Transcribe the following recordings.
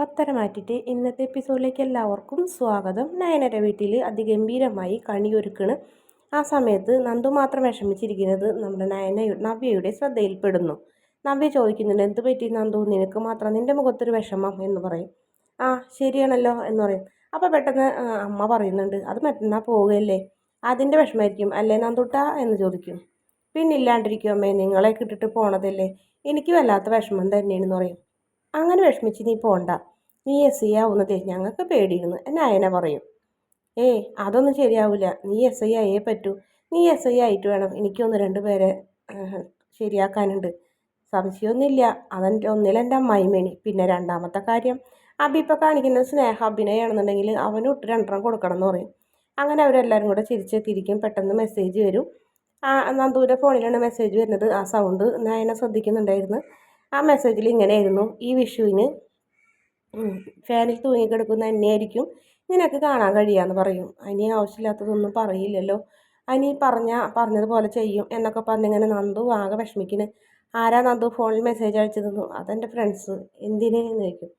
പത്തരമാറ്റിട്ട് ഇന്നത്തെ എപ്പിസോഡിലേക്ക് എല്ലാവർക്കും സ്വാഗതം. നയനര വീട്ടിൽ അതിഗംഭീരമായി കണിയൊരുക്കണ്. ആ സമയത്ത് നന്ദു മാത്രം വിഷമിച്ചിരിക്കുന്നത് നമ്മുടെ നയന നവ്യയുടെ ശ്രദ്ധയിൽപ്പെടുന്നു. നവ്യ ചോദിക്കുന്നുണ്ട് എന്ത് പറ്റി നന്ദു? നിനക്ക് മാത്രം നിന്റെ മുഖത്തൊരു വിഷമം? എന്ന് പറയും. ആ ശരിയാണല്ലോ എന്ന് പറയും. അപ്പോൾ പെട്ടെന്ന് അമ്മ പറയുന്നുണ്ട് അത് മറ്റന്നാൾ പോവുകയല്ലേ അതിന്റെ വിഷമമായിരിക്കും അല്ലേ നന്ദുട്ട? എന്ന് ചോദിക്കും. പിന്നില്ലാണ്ടിരിക്കും അമ്മേ നിങ്ങളെ കിട്ടിട്ട് പോണതല്ലേ? എനിക്ക് വല്ലാത്ത വിഷമം തന്നെയാണെന്ന് പറയും. അങ്ങനെ വിഷമിച്ച് നീ പോണ്ട. നീ എസ് ഐ ആവുന്നത് ഞങ്ങൾക്ക് പേടിയിരുന്നു. എന്നെ അയന പറയും. ഏയ് അതൊന്നും ശരിയാവില്ല നീ എസ് ഐ ആയേ പറ്റൂ. നീ എസ് ഐ ആയിട്ട് വേണം എനിക്കൊന്ന് രണ്ട് പേരെ ശരിയാക്കാനുണ്ട്. സംശയമൊന്നുമില്ല. അതെന്റെ ഒന്നിലെന്റെ അമ്മായിമേണി പിന്നെ രണ്ടാമത്തെ കാര്യം അബിപ്പം കാണിക്കുന്ന സ്നേഹ അഭിനയമാണെന്നുണ്ടെങ്കിൽ അവന് ഒട്ട് രണ്ടെണ്ണം കൊടുക്കണം എന്ന് പറയും. അങ്ങനെ അവരെല്ലാവരും കൂടെ ചിരിച്ചെത്തിയിരിക്കും. പെട്ടെന്ന് മെസ്സേജ് വരും. ആ നന്ദൂരെ ഫോണിലാണ് മെസ്സേജ് വരുന്നത്. ആ സൗണ്ട് നയന ശ്രദ്ധിക്കുന്നുണ്ടായിരുന്നു. ആ മെസ്സേജിൽ ഇങ്ങനെ ആയിരുന്നു ഈ വിഷുവിന് ഫാനിൽ തൂങ്ങിക്കിടക്കുന്ന എന്നെയായിരിക്കും നിനക്ക് കാണാൻ കഴിയാന്ന് പറയും. അനി ആവശ്യമില്ലാത്തതൊന്നും പറയില്ലല്ലോ. അനി പറഞ്ഞ പറഞ്ഞതുപോലെ ചെയ്യും എന്നൊക്കെ പറഞ്ഞിങ്ങനെ നന്ദു ആകെ വിഷമിക്കുന്നു ആരാ നന്ദു ഫോണിൽ മെസ്സേജ് അയച്ചതെന്നു? അതെന്റെ ഫ്രണ്ട്സ് എന്തിനു ചോദിക്കും.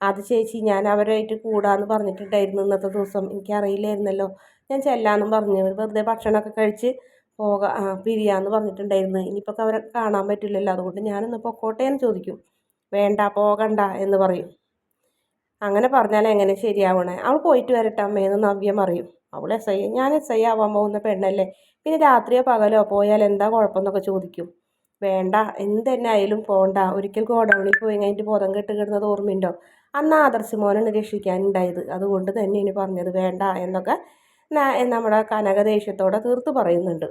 അത് ചേച്ചി ഞാൻ അവരായിട്ട് കൂടാന്ന് പറഞ്ഞിട്ടുണ്ടായിരുന്നു ഇന്നത്തെ ദിവസം. എനിക്കറിയില്ലായിരുന്നല്ലോ. ഞാൻ ചെല്ലാന്നും പറഞ്ഞു. വെറുതെ ഭക്ഷണമൊക്കെ കഴിച്ച് പോകാം പിരിയാന്ന് പറഞ്ഞിട്ടുണ്ടായിരുന്നു. ഇനിയിപ്പോൾ അവരെ കാണാൻ പറ്റില്ലല്ലോ. അതുകൊണ്ട് ഞാനിന്ന് പൊക്കോട്ടെ എന്ന് ചോദിക്കും. വേണ്ട പോകണ്ട എന്ന് പറയും. അങ്ങനെ പറഞ്ഞാൽ എങ്ങനെ ശരിയാവണേ? അവൾ പോയിട്ട് വരട്ടെ അമ്മയെന്ന് നവ്യം അറിയും അവൾ എസ് ഐ ഞാൻ എസ് ഐ ആവാൻ പോകുന്ന പെണ്ണല്ലേ. പിന്നെ രാത്രിയോ പകലോ പോയാൽ എന്താ കുഴപ്പമെന്നൊക്കെ ചോദിക്കും. വേണ്ട എന്ത് തന്നെ ആയാലും പോണ്ട. ഒരിക്കൽ ഗോഡൗണിൽ പോയി കഴിഞ്ഞിട്ട് ബോധം കെട്ട് കിടന്നത് ഓർമ്മയുണ്ടോ? അന്ന് ആദർശ് മോനാണ് രക്ഷിക്കാനുണ്ടായത്. അതുകൊണ്ട് തന്നെ ഇനി പറഞ്ഞത് വേണ്ട എന്നൊക്കെ നമ്മുടെ കനക ദേഷ്യത്തോടെ തീർത്ത് പറയുന്നുണ്ട്.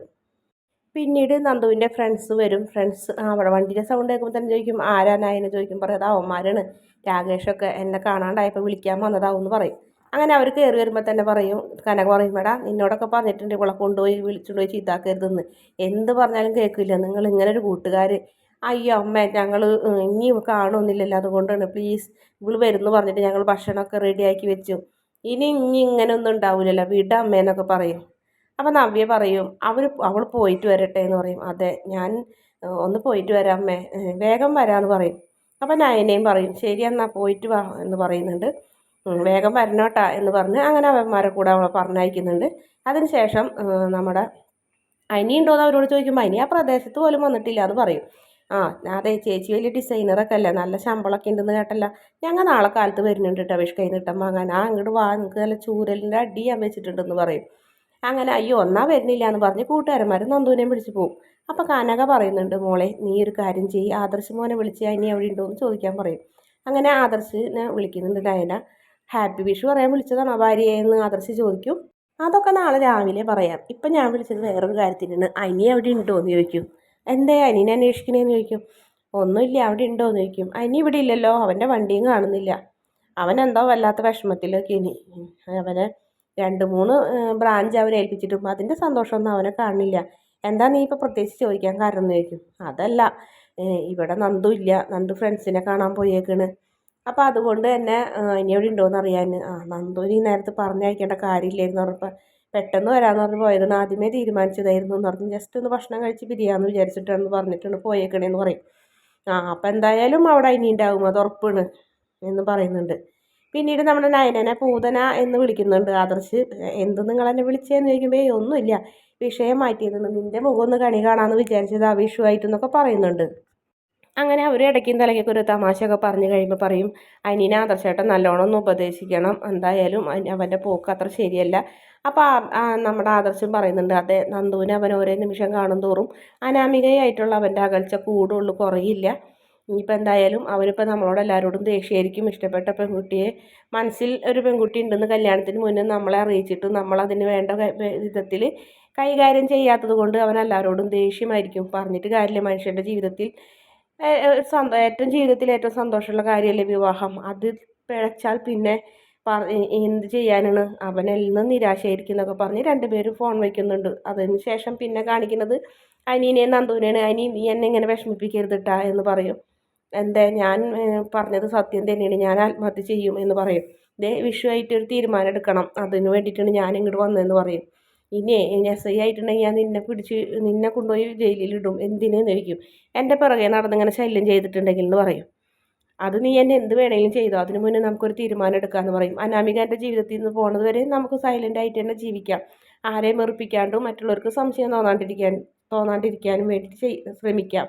പിന്നീട് നന്ദുവിന്റെ ഫ്രണ്ട്സ് വരും. ഫ്രണ്ട്സ് അവിടെ വണ്ടിയുടെ സൗണ്ട് കേൾക്കുമ്പോൾ തന്നെ ചോദിക്കും ആരാനായെന്ന് നായനെ? ചോദിക്കും പറയും അത് അവന്മാരാണ്. രാകേഷൊക്കെ എന്നെ കാണാണ്ടായപ്പോൾ വിളിക്കാൻ വന്നതാവും എന്ന് പറയും. അങ്ങനെ അവർ കയറി വരുമ്പോൾ തന്നെ പറയും കനക പറയും മേടാ നിന്നോടൊക്കെ പറഞ്ഞിട്ടുണ്ട് ഇവളെ കൊണ്ടുപോയി വിളിച്ചുകൊണ്ട് പോയി ചീത്താക്കരുതെന്ന്. എന്ത് പറഞ്ഞാലും കേൾക്കില്ല. നിങ്ങൾ ഇങ്ങനെ ഒരു കൂട്ടുകാർ അയ്യോ അമ്മ ഞങ്ങൾ ഇനി കാണുന്നില്ലല്ലോ അതുകൊണ്ടാണ് പ്ലീസ് ഇവൾ വരുന്നു പറഞ്ഞിട്ട് ഞങ്ങൾ ഭക്ഷണമൊക്കെ റെഡിയാക്കി വെച്ചു. ഇനി ഇനി ഇങ്ങനെയൊന്നും ഉണ്ടാവില്ലല്ലോ വിട അമ്മേന്നൊക്കെ പറയും. അപ്പോൾ നവ്യ പറയും അവർ അവൾ പോയിട്ട് വരട്ടെ എന്ന് പറയും. അതെ ഞാൻ ഒന്ന് പോയിട്ട് വരാം അമ്മേ. വേഗം വരാമെന്ന് പറയും. അപ്പോൾ നയനയും പറയും ശരി എന്നാൽ പോയിട്ട് വാ എന്ന് പറയുന്നുണ്ട്. വേഗം വരണോട്ടാ എന്ന് പറഞ്ഞ് അങ്ങനെ അവന്മാരെ കൂടെ അവളെ പറഞ്ഞയക്കുന്നുണ്ട്. അതിനുശേഷം നമ്മുടെ അനിയുണ്ടോ എന്ന് അവരോട് ചോദിക്കുമ്പോൾ അനി ആ പ്രദേശത്ത് പോലും വന്നിട്ടില്ല എന്ന് പറയും. ആ അതെ ചേച്ചി വലിയ ഡിസൈനറൊക്കെ അല്ലേ? നല്ല ശമ്പളമൊക്കെ ഉണ്ടെന്ന് കേട്ടല്ല. ഞങ്ങൾ നാളെ കാലത്ത് വരുന്നുണ്ട് കേട്ടോ വിഷ് കൈ നീട്ടം വാങ്ങാൻ. ആ അങ്ങോട്ട് വാ നിങ്ങൾക്ക് നല്ല ചൂരലിന്റെ അടി ഞാൻ വെച്ചിട്ടുണ്ടെന്ന് പറയും. അങ്ങനെ അയ്യോ ഒന്നാ വരുന്നില്ല എന്ന് പറഞ്ഞ് കൂട്ടുകാരന്മാർ നന്ദുവിനെയും വിളിച്ച് പോകും അപ്പോൾ കനക പറയുന്നുണ്ട് മോളെ നീ ഒരു കാര്യം ചെയ്യ്. ആദർശ് മോനെ വിളിച്ച് അതിനെ എവിടെ ഉണ്ടോ എന്ന് ചോദിക്കാൻ പറയും. അങ്ങനെ ആദർശിനെ വിളിക്കുന്നുണ്ട് നയന. ഹാപ്പി വിഷു പറയാൻ വിളിച്ചതാണ്. ഭാര്യയെന്ന് ആദർശ് ചോദിക്കും. അതൊക്കെ നാളെ രാവിലെ പറയാം. ഇപ്പം ഞാൻ വിളിച്ചത് വേറൊരു കാര്യത്തിനാണ്. അനി എവിടെ ഉണ്ടോ എന്ന് ചോദിക്കും. എന്തേ അനിയനെ അന്വേഷിക്കണേന്ന് ചോദിക്കും. ഒന്നുമില്ല അവിടെ ഉണ്ടോ എന്ന് ചോദിക്കും. അനി ഇവിടെ ഇല്ലല്ലോ അവന്റെ വണ്ടിയും കാണുന്നില്ല. അവൻ എന്തോ വല്ലാത്ത വിഷമത്തിലൊക്കെ ഇനി. അവനെ രണ്ട് മൂന്ന് ബ്രാഞ്ച് അവനെ ഏൽപ്പിച്ചിട്ടും അതിന്റെ സന്തോഷമൊന്നും അവനെ കാണില്ല എന്താ നീ ഇപ്പോൾ പ്രത്യേകിച്ച് ചോദിക്കാൻ കാരണം എന്ന് ചോദിക്കും. അതല്ല ഇവിടെ നന്ദു ഇല്ല. നന്ദു ഫ്രണ്ട്സിനെ കാണാൻ പോയേക്കണ്. അപ്പോൾ അതുകൊണ്ട് തന്നെ ഇനി എവിടെ ഉണ്ടോയെന്ന് അറിയാൻ. ആ നന്ദു ഈ നേരത്ത് പറഞ്ഞയക്കേണ്ട കാര്യമില്ലായിരുന്നു പറഞ്ഞപ്പോൾ പെട്ടെന്ന് വരാമെന്ന് പറഞ്ഞ് പോയതാണ്. ആദ്യമേ തീരുമാനിച്ചതായിരുന്നു എന്ന് പറഞ്ഞ്. ജസ്റ്റ് ഒന്ന് ഭക്ഷണം കഴിച്ച് പിരിയാമെന്ന് വിചാരിച്ചിട്ടാണ് പറഞ്ഞിട്ടുണ്ട് പോയേക്കണേന്ന് പറയും. ആ അപ്പം എന്തായാലും അവിടെ ഇനി ഉണ്ടാവും അത് ഉറപ്പാണ് എന്ന് പറയുന്നുണ്ട്. പിന്നീട് നമ്മുടെ നയനനെ പൂതന എന്ന് വിളിക്കുന്നുണ്ട്. ആദർശ് എന്ത് നിങ്ങൾ എന്നെ വിളിച്ചതെന്ന് ചോദിക്കുമ്പോൾ ഒന്നുമില്ല. വിഷയം മാറ്റിയതെന്ന് നിന്റെ മുഖം ഒന്ന് കണി കാണാമെന്ന് വിചാരിച്ചത് ആ വിഷുവായിട്ടെന്നൊക്കെ പറയുന്നുണ്ട്. അങ്ങനെ അവർ ഇടയ്ക്കും തലയ്ക്കൊക്കെ ഒരു തമാശയൊക്കെ പറഞ്ഞു കഴിയുമ്പോൾ പറയും അനിനെ ആദർശേട്ടൻ നല്ലോണം ഒന്ന് ഉപദേശിക്കണം. എന്തായാലും അവന്റെ പോക്ക് അത്ര ശരിയല്ല. അപ്പോൾ നമ്മുടെ ആദർശം പറയുന്നുണ്ട് അതെ നന്ദുവിനെ അവൻ ഓരോ നിമിഷം കാണും തോറും അനാമികയായിട്ടുള്ള അവന്റെ അകൽച്ച കൂടുള്ളൂ കുറയില്ല. ഇനിയിപ്പോൾ എന്തായാലും അവനിപ്പോൾ നമ്മളോട് എല്ലാവരോടും ദേഷ്യമായിരിക്കും ഇഷ്ടപ്പെട്ട പെൺകുട്ടിയെ മനസ്സിൽ ഒരു പെൺകുട്ടി ഉണ്ടെന്ന് കല്യാണത്തിന് മുന്നേ നമ്മളെ അറിയിച്ചിട്ട് നമ്മളതിന് വേണ്ട വിധത്തിൽ കൈകാര്യം ചെയ്യാത്തത് കൊണ്ട് അവൻ എല്ലാവരോടും ദേഷ്യമായിരിക്കും. പറഞ്ഞിട്ട് കാര്യമില്ല മനുഷ്യന്റെ ജീവിതത്തിൽ ഏറ്റവും ജീവിതത്തിൽ ഏറ്റവും സന്തോഷമുള്ള കാര്യമല്ലേ വിവാഹം? അത് പിഴച്ചാൽ പിന്നെ എന്ത് ചെയ്യാനാണ്? അവനിൽ നിന്ന് നിരാശയായിരിക്കും എന്നൊക്കെ പറഞ്ഞ് രണ്ടുപേരും ഫോൺ വയ്ക്കുന്നുണ്ട്. അതിന് ശേഷം പിന്നെ കാണിക്കുന്നത് അനീനെയും നന്ദുവിനെയാണ്. അനി നീ എന്നെ ഇങ്ങനെ വിഷമിപ്പിക്കരുത് കേട്ടാ എന്ന് പറയും. എന്താ ഞാൻ പറഞ്ഞത് സത്യം തന്നെയാണ്. ഞാൻ ആത്മഹത്യ ചെയ്യും എന്ന് പറയും. ഇതേ വിഷുവായിട്ട് ഒരു തീരുമാനം എടുക്കണം. അതിന് വേണ്ടിയിട്ടാണ് ഞാൻ ഇങ്ങോട്ട് വന്നതെന്ന് പറയും. ഇനി എസ് ഐ ആയിട്ടുണ്ടെങ്കിൽ ഞാൻ നിന്നെ പിടിച്ച് നിന്നെ കൊണ്ടുപോയി ജയിലിലിടും. എന്തിനെന്ന് ചോദിക്കും. എന്റെ പിറകെ നടന്നിങ്ങനെ ശല്യം ചെയ്തിട്ടുണ്ടെങ്കിൽ എന്ന് പറയും. അത് നീ എന്നെ എന്ത് വേണമെങ്കിലും ചെയ്തോ. അതിനു മുന്നേ നമുക്കൊരു തീരുമാനം എടുക്കാമെന്ന് പറയും. അനാമിക എന്റെ ജീവിതത്തിൽ നിന്ന് പോകുന്നത് വരെ നമുക്ക് സൈലന്റ് ആയിട്ട് തന്നെ ജീവിക്കാം. ആരെയും വെറുപ്പിക്കാണ്ടും മറ്റുള്ളവർക്ക് സംശയം തോന്നാണ്ടിരിക്കാൻ തോന്നാണ്ടിരിക്കാനും വേണ്ടി ശ്രമിക്കാം.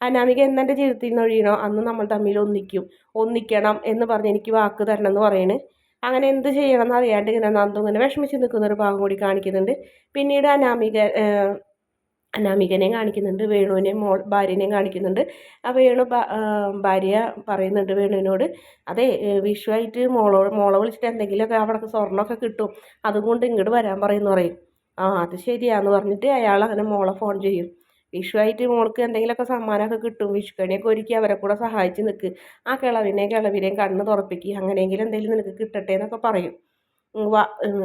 അനാമിക എന്നെന്റെ ജീവിതത്തിൽ നിന്ന് ഒഴിയണോ? അന്ന് നമ്മൾ തമ്മിൽ ഒന്നിക്കും. ഒന്നിക്കണം എന്ന് പറഞ്ഞ് എനിക്ക് വാക്ക് തരണം എന്ന് പറയണേ. അങ്ങനെ എന്ത് ചെയ്യണം എന്നറിയാണ്ട് ഇങ്ങനെ നന്ദു ഇങ്ങനെ വിഷമിച്ച് നിൽക്കുന്ന ഒരു ഭാഗം കൂടി കാണിക്കുന്നുണ്ട്. പിന്നീട് അനാമിക അനാമികനെയും കാണിക്കുന്നുണ്ട് വേണുവിനെയും മോൾ ഭാര്യനെയും കാണിക്കുന്നുണ്ട്. ആ വേണു ഭാര്യ പറയുന്നുണ്ട് വേണുവിനോട് അതെ വിഷുവായിട്ട് മോളോ മോളെ വിളിച്ചിട്ട് എന്തെങ്കിലുമൊക്കെ അവിടെ സ്വർണമൊക്കെ കിട്ടും. അതുകൊണ്ട് ഇങ്ങോട്ട് വരാൻ പറയുന്നു പറയും. ആ അത് ശരിയാന്ന് പറഞ്ഞിട്ട് അയാൾ അങ്ങനെ മോളെ ഫോൺ ചെയ്യും. വിഷുവായിട്ട് മോൾക്ക് എന്തെങ്കിലുമൊക്കെ സമ്മാനമൊക്കെ കിട്ടും. വിഷുക്കണിയൊക്കെ ഒരുക്കി അവരെ കൂടെ സഹായിച്ച് നിൽക്ക് ആ കിളവിനെയും കിളവിനെയും കണ്ണ് തുറപ്പിക്കുക അങ്ങനെയെങ്കിലും എന്തെങ്കിലും നിനക്ക് കിട്ടട്ടെ എന്നൊക്കെ പറയും.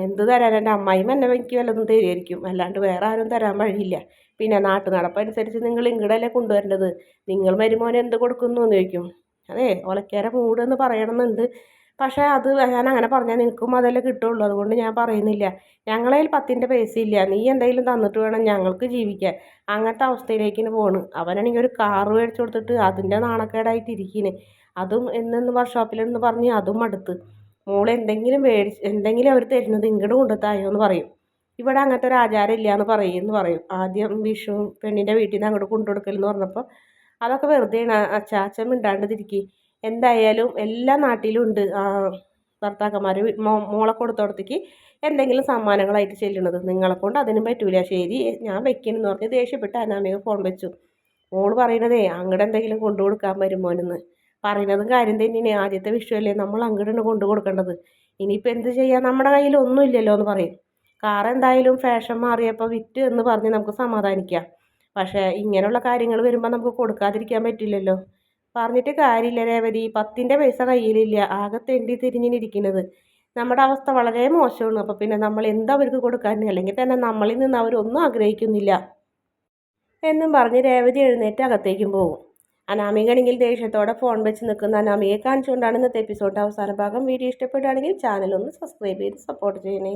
എന്ത് തരാൻ എന്റെ അമ്മായിയും എന്നെ എനിക്ക് വല്ലതും തരുമായിരിക്കും അല്ലാണ്ട് വേറെ ആരും തരാൻ വഴിയില്ല. പിന്നെ നാട്ടു നടപ്പനുസരിച്ച് നിങ്ങൾ ഇങ്ങടല്ലേ കൊണ്ടുവരേണ്ടത്? നിങ്ങൾ മരുമോനെ എന്ത് കൊടുക്കുന്നു എന്ന് ചോദിക്കും. അതെ ഒലക്കേര മൂടെന്ന് പറയണമെന്നുണ്ട്. പക്ഷേ അത് ഞാൻ അങ്ങനെ പറഞ്ഞാൽ നിനക്കും അതല്ലേ കിട്ടുള്ളൂ. അതുകൊണ്ട് ഞാൻ പറയുന്നില്ല. ഞങ്ങളതിൽ പത്തിന്റെ പൈസ ഇല്ല. നീ എന്തെങ്കിലും തന്നിട്ട് വേണം ഞങ്ങൾക്ക് ജീവിക്കാൻ. അങ്ങനത്തെ അവസ്ഥയിലേക്ക് പോണ്. അവനാണെങ്കിൽ ഒരു കാറ് മേടിച്ചു കൊടുത്തിട്ട് അതിന്റെ നാണക്കേടായിട്ട് ഇരിക്കുന്നു അതും എന്നെന്ന് വർക്ക്ഷോപ്പിലെന്ന് പറഞ്ഞ് അതും അടുത്ത് മോൾ എന്തെങ്കിലും മേടിച്ച് എന്തെങ്കിലും അവർ തരുന്നത് ഇങ്ങോട്ട് കൊണ്ടുത്തായോ എന്ന് പറയും. ഇവിടെ അങ്ങനത്തെ ഒരു ആചാരം ഇല്ല എന്ന് പറയും. എന്ന് പറയും ആദ്യം വിഷു പെണ്ണിന്റെ വീട്ടിൽ നിന്ന് അങ്ങോട്ട് കൊണ്ടുകൊടുക്കലെന്ന് പറഞ്ഞപ്പോൾ അതൊക്കെ വെറുതെയാണ്. അച്ചാച്ചൻ മിണ്ടാണ്ടിരിക്കുക എന്തായാലും എല്ലാ നാട്ടിലും ഉണ്ട് ഭർത്താക്കന്മാർ മോളെ കൊടുത്തോടത്തേക്ക് എന്തെങ്കിലും സമ്മാനങ്ങളായിട്ട് ചെല്ലണത് നിങ്ങളെ കൊണ്ട് അതിനും പറ്റൂല. ശരി ഞാൻ വെക്കണമെന്ന് പറഞ്ഞ് ദേഷ്യപ്പെട്ട് അനാമിക ഫോൺ വെച്ചു. മോൾ പറയണതേ അങ്ങടെ എന്തെങ്കിലും കൊണ്ടു കൊടുക്കാൻ വരുമോനെന്ന് പറയുന്നതും കാര്യം തന്നെയാണ്. ആദ്യത്തെ വിഷയമല്ലേ നമ്മൾ അങ്ങോട്ടാണ് കൊണ്ടു കൊടുക്കേണ്ടത്. ഇനിയിപ്പോൾ എന്ത് ചെയ്യാം? നമ്മുടെ കയ്യിൽ ഒന്നുമില്ലല്ലോ എന്ന് പറയും. കാർ എന്തായാലും ഫാഷൻ മാറിയപ്പോൾ വിറ്റ് എന്ന് പറഞ്ഞ് നമുക്ക് സമാധാനിക്കാം. പക്ഷേ ഇങ്ങനെയുള്ള കാര്യങ്ങൾ വരുമ്പോൾ നമുക്ക് കൊടുക്കാതിരിക്കാൻ പറ്റില്ലല്ലോ. പറഞ്ഞിട്ട് കാര്യമില്ല രേവതി. പത്തിന്റെ പൈസ കയ്യിലില്ല. ആകെ തെണ്ടി തിരിഞ്ഞിരിക്കുന്നത് നമ്മുടെ അവസ്ഥ വളരെ മോശമാണ്. അപ്പോൾ പിന്നെ നമ്മൾ എന്താ അവർക്ക് കൊടുക്കാൻ അല്ലെങ്കിൽ തന്നെ നമ്മളിൽ നിന്ന് അവരൊന്നും ആഗ്രഹിക്കുന്നില്ല. എന്നും പറഞ്ഞ് രേവതി എഴുന്നേറ്റ് അകത്തേക്കും പോകും. അനാമികയാണെങ്കിൽ ദേഷ്യത്തോടെ ഫോൺ വെച്ച് നിൽക്കുന്ന. അനാമികയെ കാണിച്ചുകൊണ്ടാണ് ഇന്നത്തെ എപ്പിസോഡ് അവസാന ഭാഗം. വീഡിയോ ഇഷ്ടപ്പെടുകയാണെങ്കിൽ ചാനൽ ഒന്ന് സബ്സ്ക്രൈബ് ചെയ്ത് സപ്പോർട്ട് ചെയ്യണേ.